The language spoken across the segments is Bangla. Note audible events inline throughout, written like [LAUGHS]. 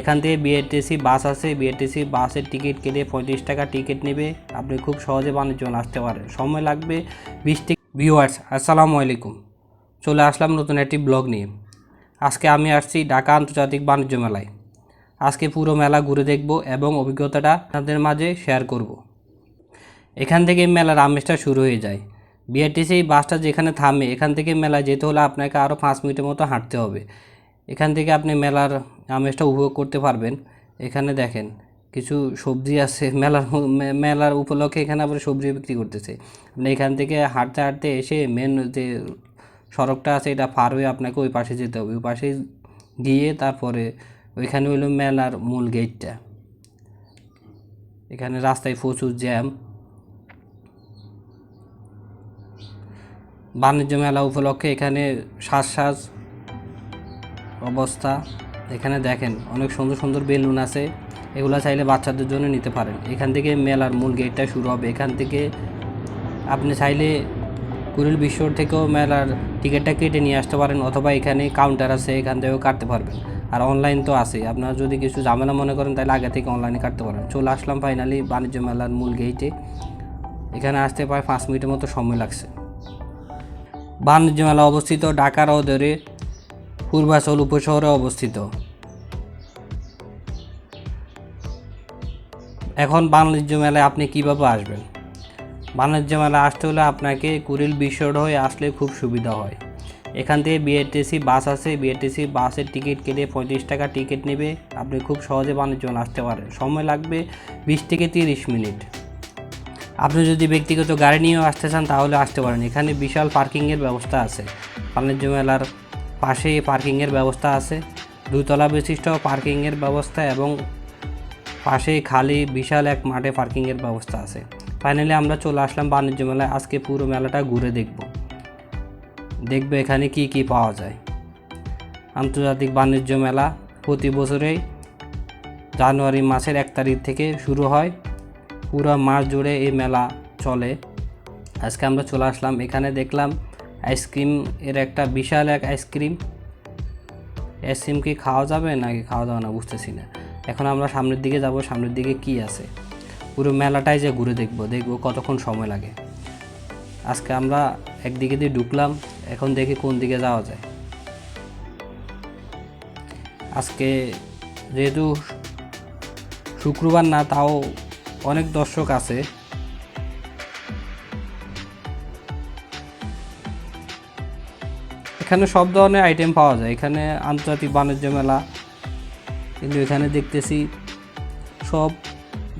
এখান থেকে বিএরটিসি বাস আছে বিএরটিসি বাসের টিকিট কেটে পঁয়ত্রিশ টাকা টিকিট নেবে। আপনি খুব সহজে বাণিজ্য আসতে পারেন। সময় লাগবে বিশ থেকে ভিউয়ার্স আসসালামু আলাইকুম। চলে আসলাম নতুন একটি ব্লগ নিয়ে। আজকে আমি আসছি ঢাকা আন্তর্জাতিক বাণিজ্য মেলায়। আজকে পুরো মেলা ঘুরে দেখব এবং অভিজ্ঞতাটা আপনাদের মাঝে শেয়ার করব। এখান থেকে মেলার আমেজটা শুরু হয়ে যায়। বিআরটিসি বাসটা যেখানে থামে, এখান থেকে মেলায় যেতে হলে আপনাকে আরও পাঁচ মিনিটের মতো হাঁটতে হবে। এখান থেকে আপনি মেলার আমেজটা উপভোগ করতে পারবেন। এখানে দেখেন, কিছু সবজি আছে [LAUGHS] মেলার মেলার উপলক্ষে এখানে আবার সবজি বিক্রি করতেছে। আপনি এখান থেকে হাঁটতে হাঁটতে এসে মেন যে সড়কটা আছে, এটা পার হয়ে আপনাকে ওই পাশে যেতে হবে। ওই পাশে গিয়ে তারপরে ওইখানে হইল মেলার মূল গেটটা এখানে রাস্তায় প্রচুর জ্যাম বাণিজ্য মেলা উপলক্ষে এখানে শ্বাস শ্বাস অবস্থা। এখানে দেখেন, অনেক সুন্দর সুন্দর বেলুন আছে। এগুলো চাইলে বাচ্চাদের জন্য নিতে পারেন। এখান থেকে মেলার মূল গেটটা শুরু হবে। এখান থেকে আপনি চাইলে কুড়িল বিশ্বর থেকেও মেলার টিকিটটা কেটে নিয়ে আসতে পারেন অথবা এখানে কাউন্টার আছে, এখান থেকেও কাটতে পারবেন। আর অনলাইন তো আছে আপনারা যদি কিছু ঝামেলা মনে করেন, তাহলে আগে থেকে অনলাইনে কাটতে পারেন। চলে আসলাম ফাইনালি বাণিজ্য মেলার মূল গেইটে এখানে আসতে প্রায় পাঁচ মিনিটের মতো সময় লাগছে। বাণিজ্য মেলা অবস্থিত ঢাকার অদরে পূর্বাচল উপশহরে অবস্থিত। এখন বাণিজ্য মেলায় আপনি কীভাবে আসবেন? বাণিজ্য মেলা আসতে হলে আপনাকে কুড়িল বিশ্ব হয়ে আসলে খুব সুবিধা হয়। এখান থেকে বিএরটিসি বাস আছে বিএরটিসি বাসের টিকিট কেটে পঁয়ত্রিশ টাকা টিকিট নেবে। আপনি খুব সহজে বাণিজ্য আসতে পারেন। সময় লাগবে বিশ থেকে তিরিশ মিনিট। আপনি যদি ব্যক্তিগত গাড়ি নিয়েও আসতে চান তাহলে আসতে পারেন। এখানে বিশাল পার্কিংয়ের ব্যবস্থা আছে। বাণিজ্য মেলার পাশে পার্কিংয়ের ব্যবস্থা আছে। দুতলা বিশিষ্ট পার্কিংয়ের ব্যবস্থা এবং পাশে খালি বিশাল এক মাঠে পার্কিংয়ের ব্যবস্থা আছে। ফাইনালি আমরা চলে আসলাম বাণিজ্য মেলায়। আজকে পুরো মেলাটা ঘুরে দেখব। দেখবে এখানে কি কি পাওয়া যায়। আন্তর্জাতিক বাণিজ্য মেলা প্রতি বছরেই জানুয়ারি মাসের এক তারিখ থেকে শুরু হয়। পুরো মাস জুড়ে এই মেলা চলে। আজকে আমরা চলে আসলাম। এখানে দেখলাম আইসক্রিম এর একটা বিশাল এক আইসক্রিম। আইসক্রিম কি খাওয়া যাবে নাকি খাওয়া যাবে না বুঝতেছি না। এখন আমরা সামনের দিকে যাব, সামনের দিকে কি আছে? পুরো মেলাটাই যে ঘুরে দেখব দেখব কতক্ষণ সময় লাগে। আজকে আমরা একদিকে দিয়ে ঢুকলাম, এখন দেখি কোন দিকে যাওয়া যায়। আজকে যেহেতু শুক্রবার না, তাও অনেক দর্শক আছে। এখানে সব ধরনের আইটেম পাওয়া যায়। এখানে আন্তর্জাতিক বাণিজ্য মেলা, কিন্তু এখানে দেখতেছি সব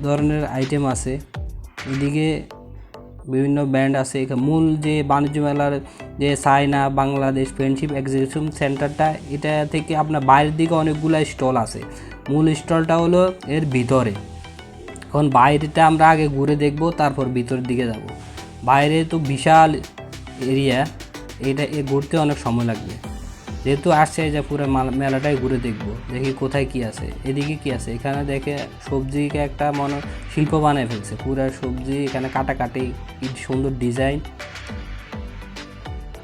ধরনের আইটেম আছে। এদিকে বিভিন্ন ব্যান্ড আছে। এখানে মূল যে বাণিজ্য মেলার যে চায়না বাংলাদেশ ফ্রেন্ডশিপ এক্সিবিশন সেন্টারটা এটা থেকে আপনার বাইরের দিকে অনেকগুলো স্টল আছে। মূল স্টলটা হলো এর ভিতরে। এখন বাইরেটা আমরা আগে ঘুরে দেখব, তারপর ভিতরের দিকে যাব। বাইরে তো বিশাল এরিয়া এটা এ ঘুরতে অনেক সময় লাগবে। যেহেতু আসছে যে পুরো মাল- মেলাটাই ঘুরে দেখব, দেখি কোথায় কি আছে, এদিকে কি আছে। এখানে দেখে সবজিকে একটা মনে শিল্প বানায় ফেলছে, পুরো সবজি এখানে কাটাকাটি, কি সুন্দর ডিজাইন।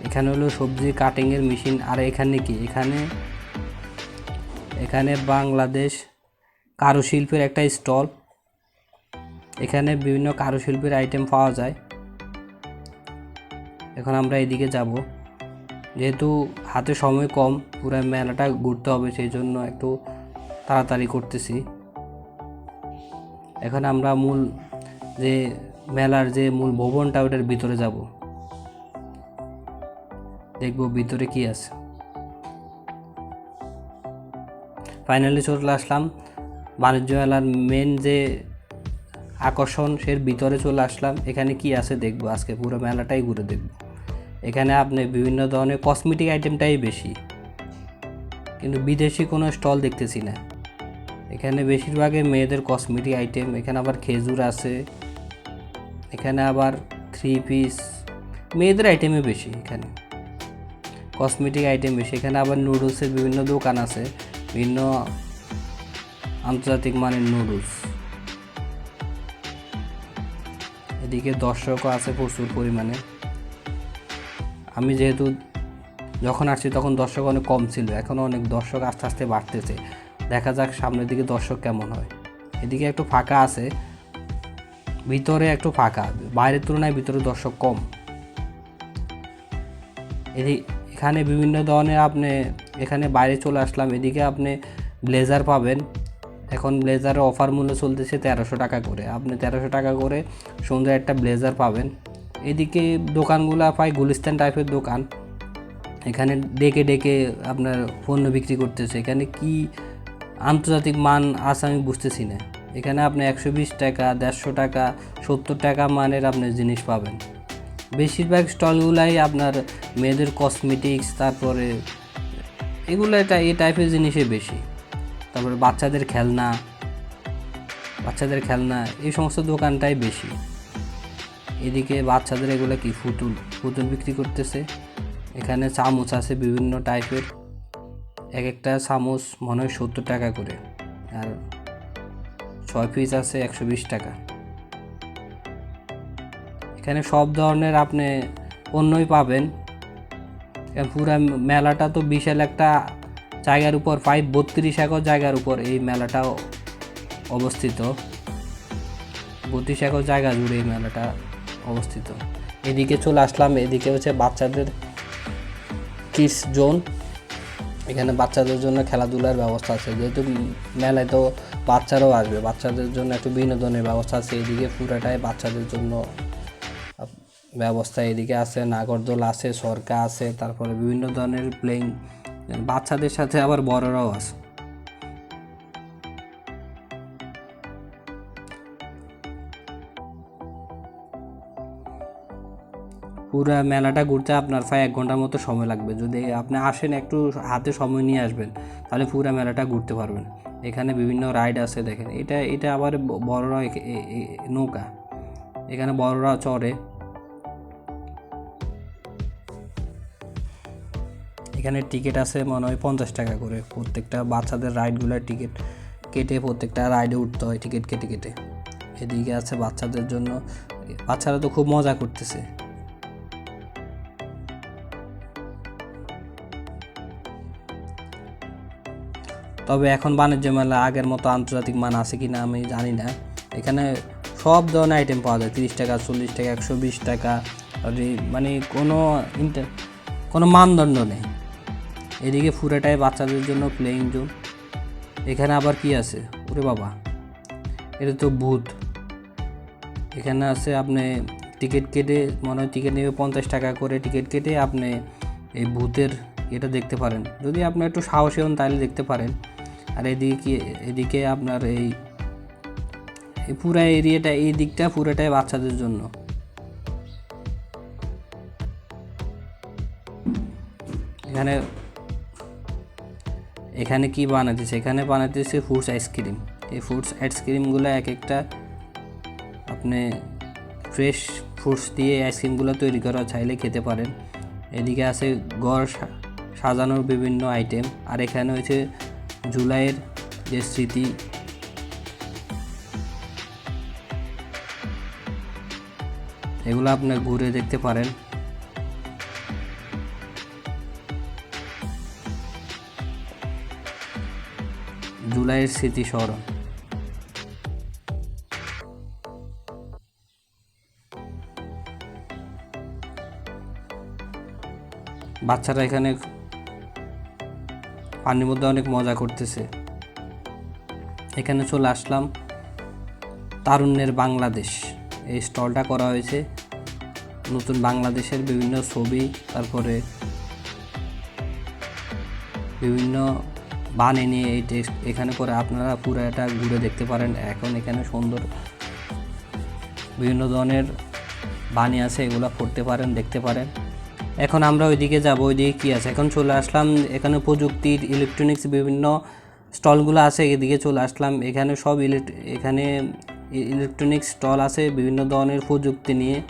এখানে হলো সবজি কাটিংয়ের মেশিন আর এখানে কি? এখানে এখানে বাংলাদেশ কারুশিল্পের একটা স্টল এখানে বিভিন্ন কারুশিল্পের আইটেম পাওয়া যায়। এখন আমরা এদিকে যাব। যেহেতু হাতে সময় কম, পুরো মেলাটা ঘুরতে হবে, সেই জন্য একটু তাড়াতাড়ি করতেছি। এখন আমরা মূল যে মেলার যে মূল ভবনটা, ওটার ভিতরে যাব। দেখব ভিতরে কি আছে। ফাইনালি চলে আসলাম। বাণিজ্য মেলার মেন যে আকর্ষণ, সের ভিতরে চলে আসলাম। এখানে কি আছে দেখব? আজকে পুরো মেলাটাই ঘুরে দেখব। এখানে আপনি বিভিন্ন ধরনের কসমেটিক আইটেমটাই বেশি। কিন্তু বিদেশি কোনো স্টল দেখতেছি না। এখানে বেশিরভাগই মেয়েদের কসমেটিক আইটেম এখানে আবার খেজুর আছে, এখানে আবার থ্রি পিস মেয়েদের আইটেমে বেশি এখানে। কসমেটিক আইটেম বেশি, এখানে আবার নুডলসের বিভিন্ন দোকান আছে, বিভিন্ন আন্তর্জাতিক মানের নুডলস এদিকে দর্শকও আছে প্রচুর পরিমাণে। আমি যেহেতু যখন আসছি তখন দর্শক অনেক কম ছিল, এখন অনেক দর্শক আস্তে আস্তে বাড়তেছে। দেখা যাক সামনের দিকে দর্শক কেমন হয়। এদিকে একটু ফাঁকা আছে, ভিতরে একটু ফাঁকা, বাইরের তুলনায় ভিতরে দর্শক কম। এদি, এখানে বিভিন্ন ধরনের আপনি, এখানে বাইরে চলে আসলাম, এদিকে আপনি ব্লেজার পাবেন। এখন ব্লেজারের অফার মূল্য চলতেছে তেরোশো টাকা করে। আপনি তেরোশো টাকা করে সুন্দর একটা ব্লেজার পাবেন। এদিকে দোকানগুলো পাই গুলিস্তান টাইপের দোকান। এখানে ডেকে ডেকে আপনার পণ্য বিক্রি করতেছে। এখানে কি আন্তর্জাতিক মান আছে আমি বুঝতেছি না। এখানে আপনি একশো বিশ টাকা, দেড়শো টাকা, সত্তর টাকা মানের আপনি জিনিস পাবেন। বেশিরভাগ স্টলগুলাই আপনার মেয়েদের কসমেটিক্স তারপরে এগুলো এই টাইপের জিনিসই বেশি। তারপরে বাচ্চাদের খেলনা বাচ্চাদের খেলনা, এই সমস্ত দোকানটাই বেশি। এদিকে বাচ্চাদের এগুলো কি? ফুতুল ফুতুল বিক্রি করতেছে। এখানে চামচ আছে বিভিন্ন টাইপের। এক একটা চামচ মনে হয় সত্তর টাকা করে। আর ছয় পিস আছে একশো বিশ টাকা। এখানে সব ধরনের আপনি পণ্যই পাবেন। পুরা মেলাটা তো বিশাল একটা জায়গার উপর, প্রায় বত্রিশ একর জায়গার উপর এই মেলাটা অবস্থিত। বত্রিশ একর জায়গা জুড়ে এই মেলাটা। অবস্থিত। এদিকে চলে আসলাম, এদিকে হচ্ছে বাচ্চাদের কিডস জোন এখানে বাচ্চাদের জন্য খেলাধুলার ব্যবস্থা আছে। যেহেতু মেলায় তো বাচ্চারাও আসবে, বাচ্চাদের জন্য একটু বিনোদনের ব্যবস্থা আছে। এদিকে পুরাটাই বাচ্চাদের জন্য ব্যবস্থা এদিকে আছে। নাগরদোল আছে, সরকা আছে, তারপরে বিভিন্ন ধরনের প্লেইং বাচ্চাদের সাথে আবার বড়রাও আছে। পুরো মেলাটা ঘুরতে আপনার প্রায় এক ঘণ্টার মতো সময় লাগবে। যদি আপনি আসেন একটু হাতে সময় নিয়ে আসবেন, তাহলে পুরো মেলাটা ঘুরতে পারবেন। এখানে বিভিন্ন রাইড আছে দেখেন। এটা এটা আবার বড়রা নৌকা। এখানে বড়রা চড়ে। এখানে টিকিট আছে মনে হয় পঞ্চাশ টাকা করে। প্রত্যেকটা বাচ্চাদের রাইডগুলোর টিকিট কেটে প্রত্যেকটা রাইডে উঠতে হয় টিকিট কেটে কেটে। এদিকে আছে বাচ্চাদের জন্য। বাচ্চারা তো খুব মজা করতেছে। তবে এখন বাণিজ্য মেলা আগের মতো আন্তর্জাতিক মান আছে কি না আমি জানি না। এখানে সব ধরনের আইটেম পাওয়া যায়, তিরিশ টাকা, চল্লিশ টাকা, একশো বিশ টাকা মানে কোনো ইন্টার কোনো মানদণ্ড নেই। এদিকে পুরাটাই বাচ্চাদের জন্য প্লেইং জোন এখানে আবার কি আছে? ওরে বাবা, এটা তো ভূত। এখানে আছে আপনি টিকিট কেটে, মনে হয় টিকিট নেবে পঞ্চাশ টাকা করে টিকিট কেটে আপনি এই ভূতের এটা দেখতে পারেন। যদি আপনি একটু সাহসী হন তাহলে দেখতে পারেন। আর এদিকে এদিকে আপনার এই পুরা এরিয়াটা, এই দিকটা পুরোটাই বাচ্চাদের জন্য। এখানে এখানে কি বানাতেছে? এখানে বানাতেছে ফ্রুটস আইসক্রিম এই ফ্রুটস আইসক্রিমগুলো এক একটা আপনি ফ্রেশ ফ্রুটস দিয়ে আইসক্রিমগুলো তৈরি করা চাইলে খেতে পারেন। এদিকে আছে গড় সাজানোর বিভিন্ন আইটেম আর এখানে হচ্ছে জুলাইয়ের যে স্মৃতি। এগুলো আপনি ঘুরে দেখতে পারেন। জুলাইয়ের স্মৃতিস্মরণ বাচ্চারা এখানে পানির মধ্যে অনেক মজা করতেছে। এখানে চলে আসলাম তারুণ্যের বাংলাদেশ। এই স্টলটা করা হয়েছে নতুন বাংলাদেশের বিভিন্ন ছবি, তারপরে বিভিন্ন বানে নিয়ে এই টেক্সট এখানে করে আপনারা পুরো এটা ঘুরে দেখতে পারেন। এখন এখানে সুন্দর বিভিন্ন ধরনের বাণী আছে, এগুলো পড়তে পারেন, দেখতে পারেন। এখন আমরা ওইদিকে যাব, ওইদিকে কী আছে? এখন চলে আসলাম, এখানে প্রযুক্তির ইলেকট্রনিক্স বিভিন্ন স্টলগুলো আছে, এদিকে চলে আসলাম। এখানে সব ইলেক- এখানে ইলেকট্রনিক্স স্টল আছে, বিভিন্ন ধরনের প্রযুক্তি নিয়ে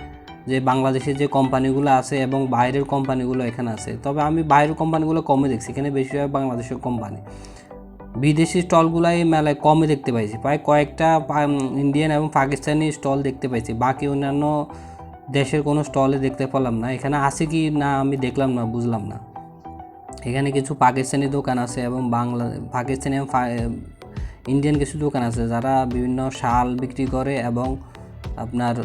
যে বাংলাদেশের যে কোম্পানিগুলো আছে এবং বাইরের কোম্পানিগুলো এখানে আছে। তবে আমি বাইরের কোম্পানিগুলো কমে দেখছি, এখানে বেশিরভাগ বাংলাদেশের কোম্পানি। বিদেশি স্টলগুলো এই মেলায় কমে দেখতে পাইছি, প্রায় কয়েকটা ইন্ডিয়ান এবং পাকিস্তানি স্টল দেখতে পাইছি, বাকি অন্যান্য দেশের কোনো স্টলে দেখতে পেলাম না। এখানে আছে কি না আমি দেখলাম না, বুঝলাম না। এখানে কিছু পাকিস্তানি দোকান আছে এবং বাংলা, পাকিস্তানি এবং ইন্ডিয়ান কিছু দোকান আছে যারা বিভিন্ন শাল বিক্রি করে এবং আপনার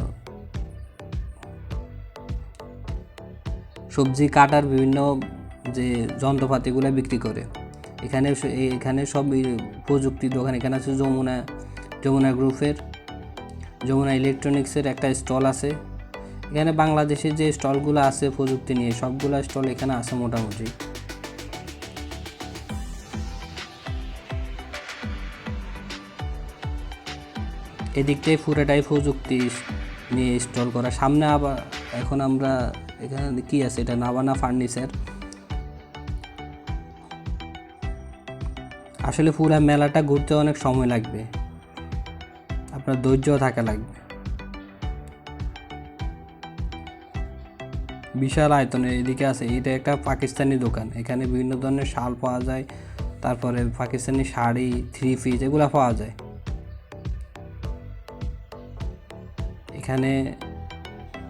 সবজি কাটার বিভিন্ন যে যন্ত্রপাতিগুলো বিক্রি করে। এখানে এখানে সব প্রযুক্তি দোকান, এখানে আছে যমুনা যমুনা গ্রুপের, যমুনা ইলেকট্রনিক্সের একটা স্টল আছে। এখানে বাংলাদেশের যে স্টলগুলো আছে প্রযুক্তি নিয়ে, সবগুলো স্টল এখানে আছে মোটামুটি। এদিকটাই পুরোটাই প্রযুক্তি নিয়ে স্টল করা। সামনে আবার এখন আমরা এখানে কি আছে? এটা নাবানা ফার্নিচার। আসলে পুরা মেলাটা ঘুরতে অনেক সময় লাগবে। আপনার ধৈর্য থাকা লাগবে। বিশাল আয়তনের এদিকে আছে, এটা একটা পাকিস্তানি দোকান। এখানে বিভিন্ন ধরনের শাল পাওয়া যায়, তারপরে পাকিস্তানি শাড়ি থ্রি পিস এগুলো পাওয়া যায়। এখানে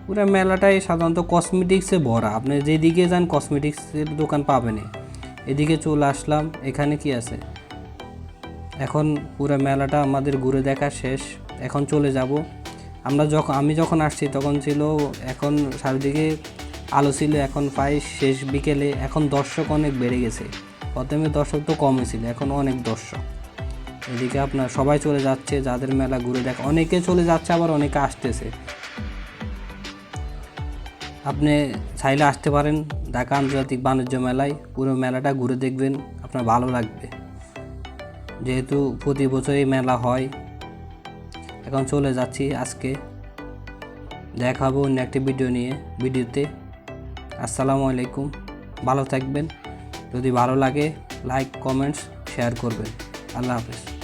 পুরো মেলাটাই সাধারণত কসমেটিক্সে ভরা। আপনি যেদিকে যান কসমেটিক্সের দোকান পাবেনই। এদিকে চলে আসলাম, এখানে কি আছে? এখন পুরো মেলাটা আমাদের ঘুরে দেখা শেষ। এখন চলে যাব। আমরা যখন আমি যখন আসছি, তখন ছিল এখন চারিদিকে আলো ছিল এখন প্রায় শেষ বিকেলে, এখন দর্শক অনেক বেড়ে গেছে। প্রথমে দর্শক তো কমই ছিল, এখন অনেক দর্শক। এদিকে আপনার সবাই চলে যাচ্ছে, যাদের মেলা ঘুরে দেখ, অনেকে চলে যাচ্ছে, আবার অনেকে আসতেছে। আপনি চাইলে আসতে পারেন ঢাকা আন্তর্জাতিক বাণিজ্য মেলায়, পুরো মেলাটা ঘুরে দেখবেন, আপনার ভালো লাগবে। যেহেতু প্রতি বছরই মেলা হয়, এখন চলে যাচ্ছি আজকে। দেখাবো অন্য একটি ভিডিও নিয়ে, ভিডিওতে। আসসালামু আলাইকুম। ভালো থাকবেন। যদি ভালো লাগে লাইক কমেন্টস শেয়ার করবেন। আল্লাহ হাফেজ।